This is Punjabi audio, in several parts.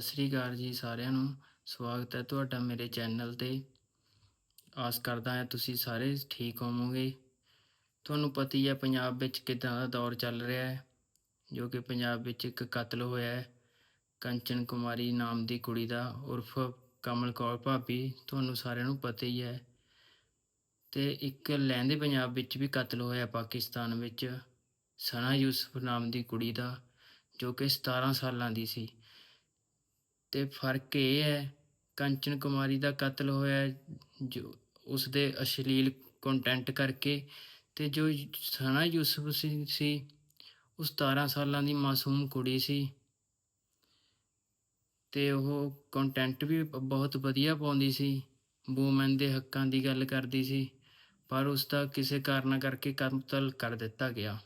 ਸਤਿ ਸ੍ਰੀ ਅਕਾਲ ਜੀ ਸਾਰਿਆਂ ਨੂੰ। ਸਵਾਗਤ ਹੈ ਤੁਹਾਡਾ ਮੇਰੇ ਚੈਨਲ ਤੇ। ਆਸ ਕਰਦਾ ਹਾਂ ਤੁਸੀਂ ਸਾਰੇ ਠੀਕ ਹੋਵੋਗੇ। ਤੁਹਾਨੂੰ ਪਤਾ ਹੀ ਹੈ ਪੰਜਾਬ ਵਿੱਚ ਕਿਦਾਂ ਦਾ ਦੌਰ ਚੱਲ ਰਿਹਾ ਹੈ, ਜੋ ਕਿ ਪੰਜਾਬ ਵਿੱਚ ਇੱਕ ਕਤਲ ਹੋਇਆ ਹੈ। ਕੰਚਨ ਕੁਮਾਰੀ ਨਾਮ ਦੀ ਕੁੜੀ ਦਾ ਉਰਫ ਕਮਲ ਕੌਰ ਭਾਬੀ ਤੁਹਾਨੂੰ ਸਾਰਿਆਂ ਨੂੰ ਪਤਾ ਹੀ ਹੈ। ਤੇ ਇੱਕ ਲਹਿੰਦੇ ਪੰਜਾਬ ਵਿੱਚ ਵੀ ਕਤਲ ਹੋਇਆ ਪਾਕਿਸਤਾਨ ਵਿੱਚ, ਸਨਾ ਯੂਸਫ ਨਾਮ ਦੀ ਕੁੜੀ ਦਾ, ਜੋ ਕਿ 17 ਸਾਲਾਂ ਦੀ ਸੀ। ਅਤੇ ਫ਼ਰਕ ਇਹ ਹੈ, ਕੰਚਨ ਕੁਮਾਰੀ ਦਾ ਕਤਲ ਹੋਇਆ ਜੋ ਉਸ ਦੇ ਅਸ਼ਲੀਲ ਕੰਟੈਂਟ ਕਰਕੇ ਅਤੇ ਜੋ ਸਨਾ ਯੂਸਫ ਸੀ ਸੀ ਉਹ 17 ਸਾਲਾਂ ਦੀ ਮਾਸੂਮ ਕੁੜੀ ਸੀ। ਅਤੇ ਉਹ ਕੰਟੈਂਟ ਵੀ ਬਹੁਤ ਵਧੀਆ ਪਾਉਂਦੀ ਸੀ, ਵੂਮੈਨ ਦੇ ਹੱਕਾਂ ਦੀ ਗੱਲ ਕਰਦੀ ਸੀ, ਪਰ ਉਸ ਦਾ ਕਿਸੇ ਕਾਰਨ ਕਰਕੇ ਕਤਲ ਕਰ ਦਿੱਤਾ ਗਿਆ।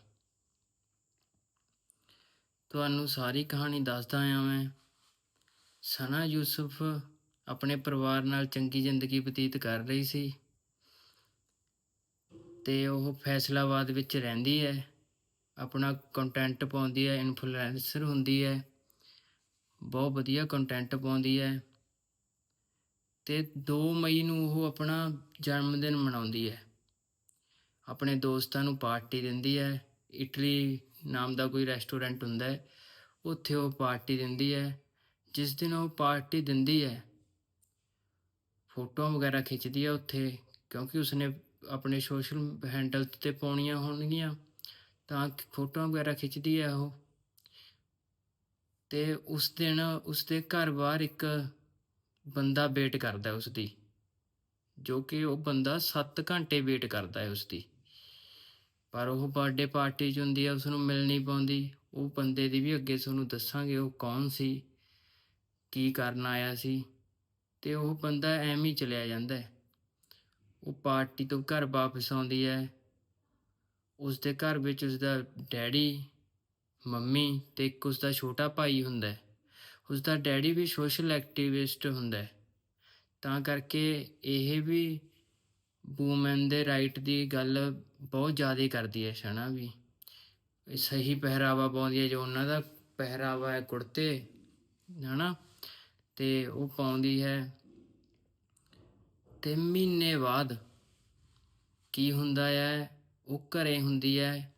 ਤੁਹਾਨੂੰ ਸਾਰੀ ਕਹਾਣੀ ਦੱਸਦਾ ਹਾਂ ਮੈਂ। ਸਨਾ ਯੂਸਫ ਆਪਣੇ ਪਰਿਵਾਰ ਨਾਲ ਚੰਗੀ ਜ਼ਿੰਦਗੀ ਬਤੀਤ ਕਰ ਰਹੀ ਸੀ ਤੇ ਉਹ ਫੈਸਲਾਬਾਦ ਵਿੱਚ ਰਹਿੰਦੀ ਹੈ। ਆਪਣਾ ਕੰਟੈਂਟ ਪਾਉਂਦੀ ਹੈ ਇਨਫਲੂਐਂਸਰ ਹੁੰਦੀ ਹੈ। ਬਹੁਤ ਵਧੀਆ ਕੰਟੈਂਟ ਪਾਉਂਦੀ ਹੈ ਤੇ 2 ਮਈ ਨੂੰ ਉਹ ਆਪਣਾ ਜਨਮ ਦਿਨ ਮਨਾਉਂਦੀ ਹੈ। ਆਪਣੇ ਦੋਸਤਾਂ ਨੂੰ ਪਾਰਟੀ ਦਿੰਦੀ ਹੈ। ਇਟਲੀ ਨਾਮ ਦਾ ਕੋਈ ਰੈਸਟੋਰੈਂਟ ਹੁੰਦਾ ਹੈ, ਉੱਥੇ ਉਹ ਪਾਰਟੀ ਦਿੰਦੀ ਹੈ। ਜਿਸ ਦਿਨ ਉਹ ਪਾਰਟੀ ਦਿੰਦੀ ਹੈ, ਫੋਟੋਆਂ ਵਗੈਰਾ ਖਿੱਚਦੀ ਹੈ ਉੱਥੇ, ਕਿਉਂਕਿ ਉਸਨੇ ਆਪਣੇ ਸੋਸ਼ਲ ਹੈਂਡਲ ਤੇ ਪਾਉਣੀਆਂ ਹੋਣਗੀਆਂ, ਤਾਂ ਫੋਟੋਆਂ ਵਗੈਰਾ ਖਿੱਚਦੀ ਹੈ ਉਹ। ਤੇ ਉਸ ਦਿਨ ਉਸ ਦੇ ਘਰ ਬਾਹਰ ਇੱਕ ਬੰਦਾ ਵੇਟ ਕਰਦਾ ਉਸ ਦੀ ਜੋ ਕਿ ਉਹ ਬੰਦਾ 7 ਘੰਟੇ ਵੇਟ ਕਰਦਾ ਹੈ ਉਸ ਦੀ ਪਰ ਉਹ ਬਰਥਡੇ ਪਾਰਟੀ 'ਚ ਹੁੰਦੀ ਹੈ ਉਸ ਨੂੰ ਮਿਲ ਨਹੀਂ ਪਾਉਂਦੀ। ਉਹ ਬੰਦੇ ਦੀ ਵੀ ਅੱਗੇ ਤੁਹਾਨੂੰ ਦੱਸਾਂਗੇ ਉਹ ਕੌਣ ਸੀ ਕੀ ਕਰਨ ਆਇਆ ਸੀ ਤੇ ਉਹ ਬੰਦਾ ਐਵੇਂ ਹੀ ਚਲਿਆ ਜਾਂਦਾ ਹੈ। ਉਹ ਪਾਰਟੀ ਤੋਂ ਘਰ ਵਾਪਸ ਆਉਂਦੀ ਹੈ। ਉਸ ਦੇ ਘਰ ਵਿੱਚ ਉਸ ਦਾ ਡੈਡੀ, ਮੰਮੀ ਤੇ ਇੱਕ ਉਸ ਦਾ ਛੋਟਾ ਭਾਈ ਹੁੰਦਾ ਹੈ। ਉਸ ਦਾ ਡੈਡੀ ਵੀ ਸੋਸ਼ਲ ਐਕਟਿਵਿਸਟ ਹੁੰਦਾ ਹੈ। ਤਾਂ ਕਰਕੇ ਇਹ ਵੀ ਵੂਮਨ ਦੇ ਰਾਈਟ ਦੀ ਗੱਲ ਬਹੁਤ ਜ਼ਿਆਦਾ ਕਰਦੀ ਹੈ ਸ਼ਨਾ ਵੀ। ਸਹੀ ਪਹਿਰਾਵਾ ਪਾਉਂਦੀ ਹੈ ਜੋ ਉਹਨਾਂ ਦਾ ਪਹਿਰਾਵਾ ਹੈ ਕੁੜਤੇ, ਹਨਾ? ਤੇ ਉਹ ਪਾਉਂਦੀ ਹੈ। ਤੇ ਮਹੀਨੇ ਬਾਅਦ ਕੀ ਹੁੰਦਾ ਹੈ? ਉਹ ਘਰੇ ਹੁੰਦੀ ਹੈ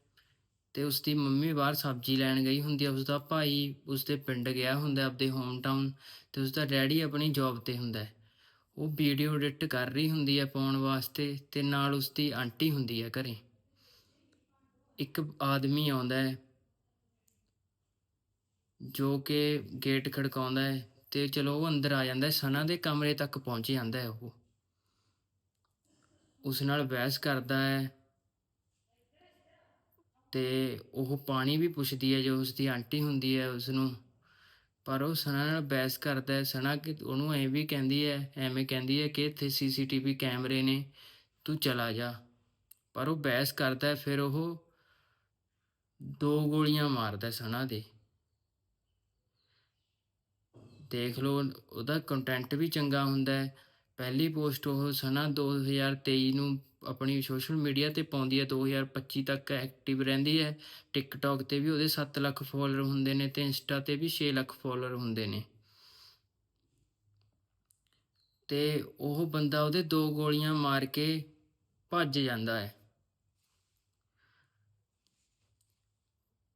ਤੇ ਉਸ ਦੀ ਮੰਮੀ ਬਾਹਰ ਸਬਜ਼ੀ ਲੈਣ ਗਈ ਹੁੰਦੀ ਹੈ। ਉਸ ਦਾ ਭਾਈ ਉਸ ਦੇ ਪਿੰਡ ਗਿਆ ਹੁੰਦਾ ਆਪਦੇ ਹੋਮ ਟਾਊਨ ਤੇ ਉਸ ਦਾ ਡੈਡੀ ਆਪਣੀ ਜੌਬ ਤੇ ਹੁੰਦਾ ਹੈ। ਉਹ ਵੀਡੀਓ ਐਡਿਟ ਕਰ ਰਹੀ ਹੁੰਦੀ ਹੈ ਪਾਉਣ ਵਾਸਤੇ ਤੇ ਨਾਲ ਉਸ ਦੀ ਆਂਟੀ ਹੁੰਦੀ ਹੈ ਘਰੇ। ਇੱਕ ਆਦਮੀ ਆਉਂਦਾ ਹੈ ਜੋ ਕਿ ਗੇਟ ਖੜਕਾਉਂਦਾ ਹੈ। ਤੇ ਚਲੋ ਉਹ ਅੰਦਰ ਆ ਜਾਂਦਾ ਹੈ ਸਨਾ ਦੇ ਕਮਰੇ ਤੱਕ ਪਹੁੰਚ ਜਾਂਦਾ ਹੈ ਉਹ। ਉਸ ਨਾਲ ਬਹਿਸ ਕਰਦਾ ਹੈ ਤੇ ਉਹ ਪਾਣੀ ਵੀ ਪੁੱਛਦੀ ਹੈ, ਜੋ ਉਸ ਦੀ ਆਂਟੀ ਹੁੰਦੀ ਹੈ ਉਸ ਨੂੰ ਪਰ ਉਹ ਸਨਾ ਨਾਲ ਬਹਿਸ ਕਰਦਾ ਹੈ, ਸਨਾ ਕਿ ਉਹਨੂੰ ਐ ਵੀ ਕਹਿੰਦੀ ਹੈ, ਐਵੇਂ ਕਹਿੰਦੀ ਹੈ ਕਿ ਇੱਥੇ ਸੀਸੀਟੀਵੀ ਕੈਮਰੇ ਨੇ, ਤੂੰ ਚਲਾ ਜਾ। ਪਰ ਉਹ ਬਹਿਸ ਕਰਦਾ ਹੈ, ਫਿਰ ਉਹ ਦੋ ਗੋਲੀਆਂ ਮਾਰਦਾ ਸਨਾ ਦੇ। ਦੇਖ ਲਓ, ਉਹਦਾ ਕੰਟੈਂਟ ਵੀ ਚੰਗਾ ਹੁੰਦਾ ਹੈ। ਪਹਿਲੀ ਪੋਸਟ ਉਹ ਸਨਾ 2023 ਨੂੰ ਆਪਣੀ ਸੋਸ਼ਲ ਮੀਡੀਆ ਤੇ ਪਾਉਂਦੀ ਹੈ 2025 ਤੱਕ ਐਕਟਿਵ ਰਹਿੰਦੀ ਹੈ। ਟਿਕਟੌਕ ਤੇ ਵੀ ਉਹਦੇ 7 ਲੱਖ ਫਾਲੋਅਰ ਹੁੰਦੇ ਨੇ ਤੇ ਇੰਸਟਾ ਤੇ ਵੀ 6 ਲੱਖ ਫਾਲੋਅਰ ਹੁੰਦੇ ਨੇ। ਤੇ ਉਹ ਬੰਦਾ ਉਹਦੇ ਦੋ ਗੋਲੀਆਂ ਮਾਰ ਕੇ ਭੱਜ ਜਾਂਦਾ ਹੈ।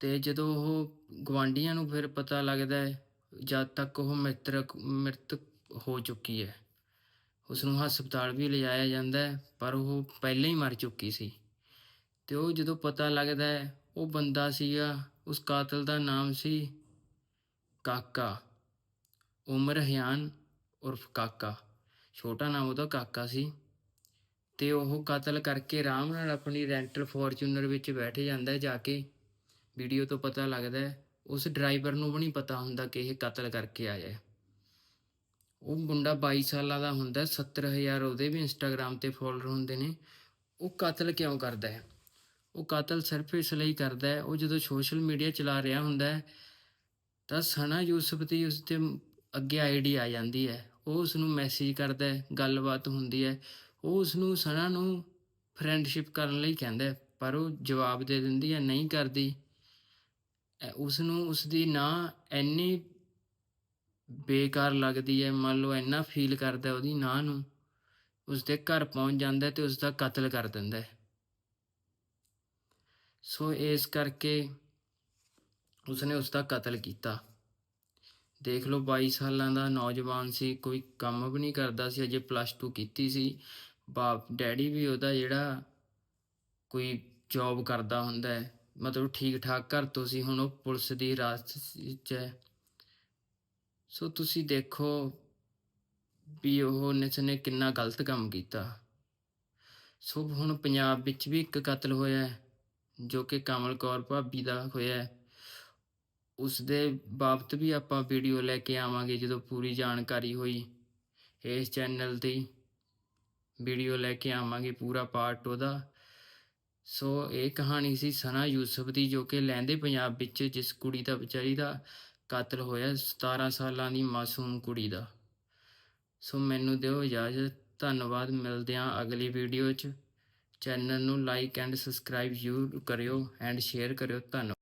ਤੇ ਜਦੋਂ ਉਹ ਗਵਾਂਡੀਆਂ ਨੂੰ ਫਿਰ ਪਤਾ ਲੱਗਦਾ ਹੈ ਜਦ ਤੱਕ ਉਹ ਮ੍ਰਿਤਕ ਮ੍ਰਿਤਕ ਹੋ ਚੁੱਕੀ ਹੈ। ਉਸ ਨੂੰ ਹਸਪਤਾਲ ਵੀ ਲਿਜਾਇਆ ਜਾਂਦਾ ਹੈ, ਪਰ ਉਹ ਪਹਿਲਾਂ ਹੀ ਮਰ ਚੁੱਕੀ ਸੀ। ਤੇ ਉਹ ਜਦੋਂ ਪਤਾ ਲੱਗਦਾ ਹੈ, ਉਹ ਬੰਦਾ ਸੀਗਾ, ਉਸ ਕਾਤਲ ਦਾ ਨਾਮ ਸੀ ਕਾਕਾ। ਉਮਰ ਹਿਆਨ ਉਰਫ ਕਾਕਾ। ਛੋਟਾ ਨਾਮ ਉਹਦਾ ਕਾਕਾ ਸੀ। ਤੇ ਉਹ ਕਤਲ ਕਰਕੇ ਆਰਾਮ ਨਾਲ ਆਪਣੀ ਰੈਂਟਲ ਫੋਰਚੂਨਰ ਵਿੱਚ ਬੈਠ ਜਾਂਦਾ ਜਾ ਕੇ। ਵੀਡੀਓ ਤੋਂ ਪਤਾ ਲੱਗਦਾ ਹੈ ਉਸ ਡਰਾਈਵਰ ਨੂੰ ਵੀ ਨਹੀਂ ਪਤਾ ਹੁੰਦਾ ਕਿ ਇਹ ਕਤਲ ਕਰਕੇ ਆਇਆ ਹੈ। ਉਹ ਮੁੰਡਾ 22 ਸਾਲਾਂ ਦਾ ਹੁੰਦਾ 70000 ਉਹਦੇ ਵੀ ਇੰਸਟਾਗ੍ਰam ਤੇ ਫਾਲੋਅਰ ਹੁੰਦੇ ਨੇ। ਉਹ ਕਤਲ ਕਿਉਂ ਕਰਦਾ ਹੈ? ਉਹ ਕਤਲ ਸਿਰਫ ਇਸ ਲਈ ਕਰਦਾ ਹੈ, ਉਹ ਜਦੋਂ ਸੋਸ਼ਲ ਮੀਡੀਆ ਚਲਾ ਰਿਹਾ ਹੁੰਦਾ ਹੈ, ਤਾਂ ਸਨਾ ਯੂਸਫ ਦੀ ਉਸ 'ਤੇ ਅੱਗੇ ਆਈਡੀ ਆ ਜਾਂਦੀ ਹੈ। ਉਹ ਉਸ ਨੂੰ ਮੈਸੇਜ ਕਰਦਾ ਹੈ, ਗੱਲਬਾਤ ਹੁੰਦੀ ਹੈ। ਉਹ ਉਸ ਨੂੰ ਸਨਾ ਨੂੰ ਫਰੈਂਡਸ਼ਿਪ ਕਰਨ ਲਈ ਕਹਿੰਦਾ ਪਰ ਉਹ ਜਵਾਬ ਦੇ ਦਿੰਦੀ ਹੈ, ਨਹੀਂ ਕਰਦੀ। ਉਸ ਨੂੰ ਉਸ ਦੀ ਨਾ ਇੰਨੀ ਬੇਕਾਰ ਲੱਗਦੀ ਹੈ ਮੰਨ ਲਓ ਇੰਨਾ ਫੀਲ ਕਰਦਾ ਉਹਦੀ ਨਾਂ ਨੂੰ, ਉਸਦੇ ਘਰ ਪਹੁੰਚ ਜਾਂਦਾ ਹੈ ਤੇ ਉਸਦਾ ਕਤਲ ਕਰ ਦਿੰਦਾ ਹੈ ਸੋ ਇਸ ਕਰਕੇ ਉਸਨੇ ਉਸਦਾ ਕਤਲ ਕੀਤਾ। ਦੇਖ ਲਓ 22 ਸਾਲਾਂ ਦਾ ਨੌਜਵਾਨ ਸੀ, ਕੋਈ ਕੰਮ ਵੀ ਨਹੀਂ ਕਰਦਾ ਸੀ, ਅਜੇ ਪਲੱਸ 2 ਕੀਤੀ ਸੀ। ਬਾਪ, ਡੈਡੀ ਵੀ ਉਹਦਾ ਜਿਹੜਾ ਕੋਈ ਜੌਬ ਕਰਦਾ ਹੁੰਦਾ ਹੈ ਮਤਲਬ ਠੀਕ ਠਾਕ ਘਰ ਤੋਂ ਸੀ ਹੁਣ ਉਹ ਪੁਲਿਸ ਦੀ ਹਿਰਾਸਤ ਵਿੱਚ ਹੈ। ਸੋ ਤੁਸੀਂ ਦੇਖੋ ਵੀ ਉਹ ਨੇ ਕਿੰਨਾ ਗਲਤ ਕੰਮ ਕੀਤਾ। ਸੋ ਹੁਣ ਪੰਜਾਬ ਵਿੱਚ ਵੀ ਇੱਕ ਕਤਲ ਹੋਇਆ ਹੈ, ਜੋ ਕਿ ਕਮਲ ਕੌਰ ਭਾਬੀ ਦਾ ਹੋਇਆ ਹੈ। ਉਸ ਦੇ ਬਾਬਤ ਵੀ ਆਪਾਂ ਵੀਡੀਓ ਲੈ ਕੇ ਆਵਾਂਗੇ ਜਦੋਂ ਪੂਰੀ ਜਾਣਕਾਰੀ ਹੋਈ। ਇਸ ਚੈਨਲ ਤੇ ਵੀਡੀਓ ਲੈ ਕੇ ਆਵਾਂਗੇ ਪੂਰਾ ਪਾਰਟ ਉਹਦਾ। ਸੋ ਇਹ ਕਹਾਣੀ ਸੀ ਸਨਾ ਯੂਸਫ ਦੀ, ਜੋ ਕਿ ਲਹਿੰਦੇ ਪੰਜਾਬ ਵਿੱਚ ਜਿਸ ਕੁੜੀ ਦਾ ਵਿਚਾਰੀ ਦਾ ਕਾਤਲ ਹੋਇਆ 17 ਸਾਲਾਂ ਦੀ ਮਾਸੂਮ ਕੁੜੀ ਦਾ। ਸੋ ਮੈਨੂੰ ਦਿਓ ਇਜਾਜ਼ਤ, ਧੰਨਵਾਦ, ਮਿਲਦੇ ਹਾਂ ਅਗਲੀ ਵੀਡੀਓ 'ਚ। ਚੈਨਲ ਨੂੰ ਲਾਈਕ ਐਂਡ ਸਬਸਕ੍ਰਾਈਬ ਜ਼ਰੂਰ ਕਰਿਓ ਐਂਡ ਸ਼ੇਅਰ ਕਰਿਓ, ਧੰਨਵਾਦ।